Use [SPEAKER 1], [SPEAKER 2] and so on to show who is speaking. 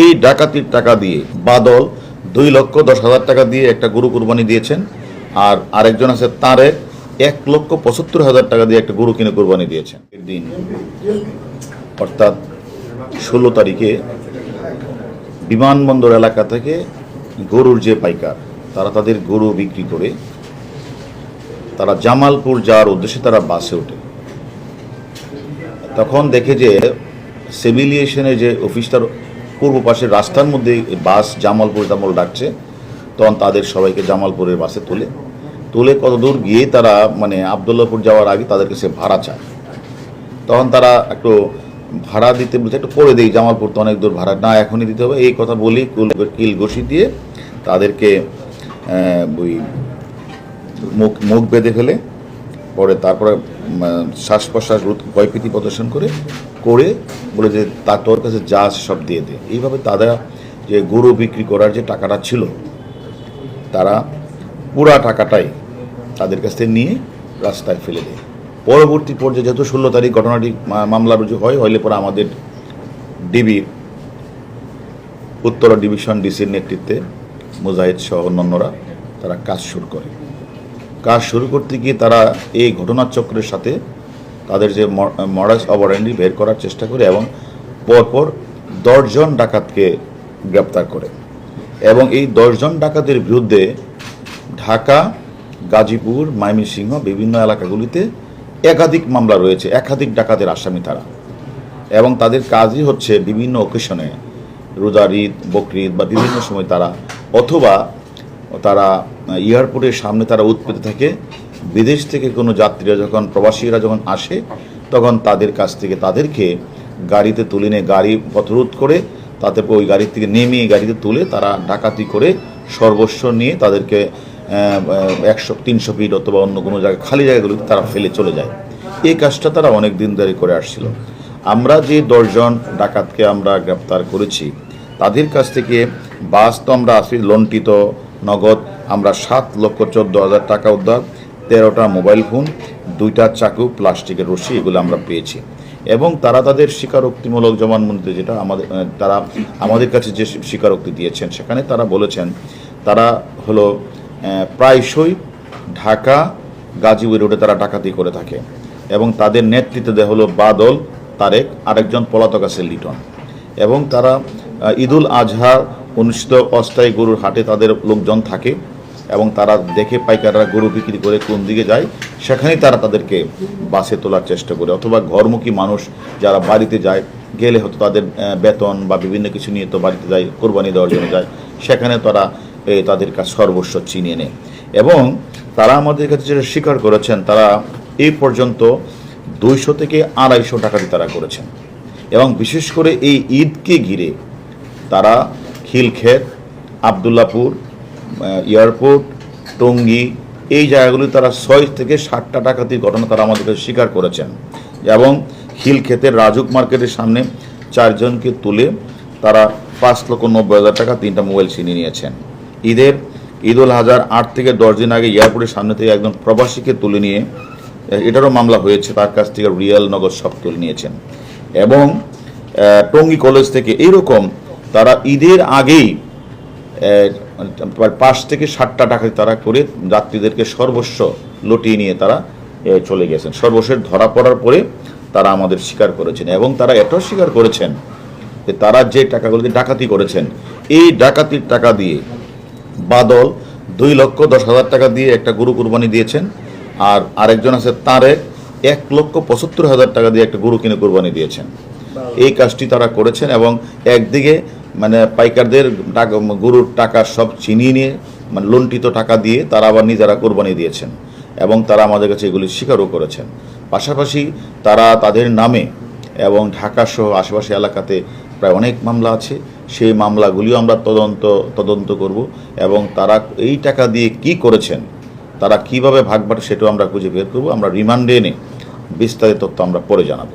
[SPEAKER 1] এই ডাকাতির টাকা দিয়ে বাদল দুই লক্ষ দশ হাজার টাকা দিয়ে একটা গরু কুরবানি দিয়েছেন, আর আরেকজন আছে তারে এক লক্ষ পঁচাত্তর হাজার টাকা দিয়ে একটা গরু কিনে কুরবানি দিয়েছেন। দিন, অর্থাৎ ষোলো তারিখে বিমানবন্দর এলাকা থেকে গরুর যে পাইকার, তারা তাদের গরু বিক্রি করে তারা জামালপুর যাওয়ার উদ্দেশ্যে তারা বাসে ওঠে। তখন দেখে যে সিভিলিয়েশনের যে অফিসটার পূর্ব পাশের রাস্তার মধ্যে বাস জামালপুর জামাল ডাকছে। তখন তাদের সবাইকে জামালপুরের বাসে তোলে। তুলে কত দূর গিয়ে তারা মানে আবদুল্লাপুর যাওয়ার আগে তাদের কাছে ভাড়া চায়। তখন তারা একটু ভাড়া দিতে বলছে, একটু করে দেই, জামালপুর তো অনেক দূর ভাড়া। না, এখনই দিতে হবে। এই কথা বলি, কিল ঘষি দিয়ে তাদেরকে ওই মুখ মুখ বেঁধে ফেলে। পরে তারপরে শ্বাস প্রশ্বাস রোধ, ভয়ভীতি প্রদর্শন করে। করে বলে যে, তা তোর কাছে যা সব দিয়ে দে। এইভাবে তারা যে গরু বিক্রি করার যে টাকাটা ছিল, তারা পুরা টাকাটাই তাদের কাছ থেকে নিয়ে রাস্তায় ফেলে দেয়। পরবর্তী পর্যায়ে যেহেতু ষোলো তারিখ ঘটনাটি মামলা রুজু হয়, হইলে পরে আমাদের ডিবি, উত্তরা ডিভিশন ডিসির নেতৃত্বে মুজাহিদ সহ অন্যান্যরা তারা কাজ শুরু করে। কাজ শুরু করতে গিয়ে তারা এই ঘটনাচক্রের সাথে তাদের যে মডাস অবরান্ডি বের করার চেষ্টা করে এবং পরপর দশজন ডাকাতকে গ্রেপ্তার করে। এবং এই দশজন ডাকাতের বিরুদ্ধে ঢাকা, গাজীপুর, ময়মনসিংহ বিভিন্ন এলাকাগুলিতে একাধিক মামলা রয়েছে, একাধিক ডাকাতের আসামি তারা। এবং তাদের কাজই হচ্ছে বিভিন্ন অকেশনে রোজার ঈদ বকরিদ বা বিভিন্ন সময় তারা অথবা তারা এয়ারপোর্টের সামনে তারা উৎপেতে থাকে। বিদেশ থেকে কোনো যাত্রীরা যখন, প্রবাসীরা যখন আসে, তখন তাদের কাছ থেকে তাদেরকে গাড়িতে তুলে নিয়ে গাড়ি পথরোধ করে তাদের ওই গাড়ি থেকে নেমে গাড়িতে তুলে তারা ডাকাতি করে সর্বস্ব নিয়ে তাদেরকে একশো, তিনশো ফিট অথবা অন্য কোনো জায়গায়, খালি জায়গাগুলোতে তারা ফেলে চলে যায়। এই কাজটা তারা অনেক দিন ধরে করে আসছিল। আমরা যে দশজন ডাকাতকে আমরা গ্রেপ্তার করেছি, তাদের কাছ থেকে বাস তো আমরা আসি লন্টিত নগদ, আমরা সাত লক্ষ চোদ্দ হাজার টাকা উদ্ধার। তেরোটা মোবাইল ফোন, দুইটা চাকু, প্লাস্টিকের রশি, এগুলো আমরা পেয়েছি। এবং তারা তাদের স্বীকারোক্তিমূলক জবানবন্দিতে যেটা আমাদের তারা আমাদের কাছে যে স্বীকারোক্তি দিয়েছেন, সেখানে তারা বলেছেন, তারা হলো প্রায়শই ঢাকা, গাজীপুর রোডে তারা ডাকাতি করে থাকে। এবং তাদের নেতৃত্বে দেওয়া হলো বাদল, তারেক, আরেকজন পলাতক আছে লিটন। এবং তারা ঈদুল আজহা অনুষ্ঠিত অস্থায়ী গরুর হাটে তাদের লোকজন থাকে। এবং তারা দেখে পাইকাররা গরু বিক্রি করে কোন দিকে যায়, সেখানেই তারা তাদেরকে বাসে তোলার চেষ্টা করে। অথবা ঘরমুখী মানুষ যারা বাড়িতে যায়, গেলে হয়তো তাদের বেতন বা বিভিন্ন কিছু নিয়ে তো বাড়িতে যায়, কোরবানি দেওয়ার জন্য যায় সেখানে তারা তাদের কাছে সর্বস্ব চিনিয়ে নেয়। এবং তারা আমাদের কাছে যেটা স্বীকার করেছেন, তারা এই পর্যন্ত দুইশো থেকে আড়াইশো টাকাটি তারা করেছেন। এবং বিশেষ করে এই ঈদকে ঘিরে তারা খিলক্ষেত, আবদুল্লাপুর এয়ারপোর্ট, টঙ্গী, এই জায়গাগুলি তারা ছয় থেকে ষাটটা ডাকাতির ঘটনা তারা আমাদের কাছে স্বীকার করেছেন। এবং খিলক্ষেতের রাজুক মার্কেটের সামনে চারজনকে তুলে তারা পাঁচ লক্ষ নব্বই হাজার টাকা তিনটা মোবাইল ছিনিয়ে নিয়েছেন। ঈদের ঈদ উল হাজার আট থেকে দশ দিন আগে এয়ারপোর্টের সামনে থেকে একজন প্রবাসীকে তুলে নিয়ে এটারও মামলা হয়েছে, তার কাছ থেকে রিয়াল নগদ সব তুলে নিয়েছেন। এবং টঙ্গী কলেজ থেকে এইরকম তারা ঈদের আগেই পাঁচ থেকে ষাটটা টাকা তারা করে যাত্রীদেরকে সর্বস্ব লুটিয়ে নিয়ে তারা চলে গেছেন। সর্বশেষ ধরা পড়ার পরে তারা আমাদের স্বীকার করেছেন এবং তারা এটাও স্বীকার করেছেন যে তারা যে টাকাগুলো দিয়ে ডাকাতি করেছেন এই ডাকাতির টাকা দিয়ে বাদল দুই লক্ষ দশ হাজার টাকা দিয়ে একটা গরু কুরবানি দিয়েছেন আর আরেকজন আছে তারে এক লক্ষ পঁচাত্তর হাজার টাকা দিয়ে একটা গরু কিনে কুরবানি দিয়েছেন। এই কাজটি তারা করেছেন এবং একদিকে মানে পাইকারদের গরুর টাকা সব চিনিয়ে নিয়ে মানে লুণ্ঠিত টাকা দিয়ে তারা আবার নিজেরা কোরবানি দিয়েছেন এবং তারা আমাদের কাছে এগুলি স্বীকারও করেছেন। পাশাপাশি তারা তাদের নামে এবং ঢাকা সহ আশেপাশে এলাকাতে প্রায় অনেক মামলা আছে। সেই মামলাগুলিও আমরা তদন্ত তদন্ত করব এবং তারা এই টাকা দিয়ে কি করেছেন, তারা কীভাবে ভাগ বাটে সেটাও আমরা খুঁজে বের করব। আমরা রিমান্ডে এনে বিস্তারিত তথ্য আমরা পরে জানাব।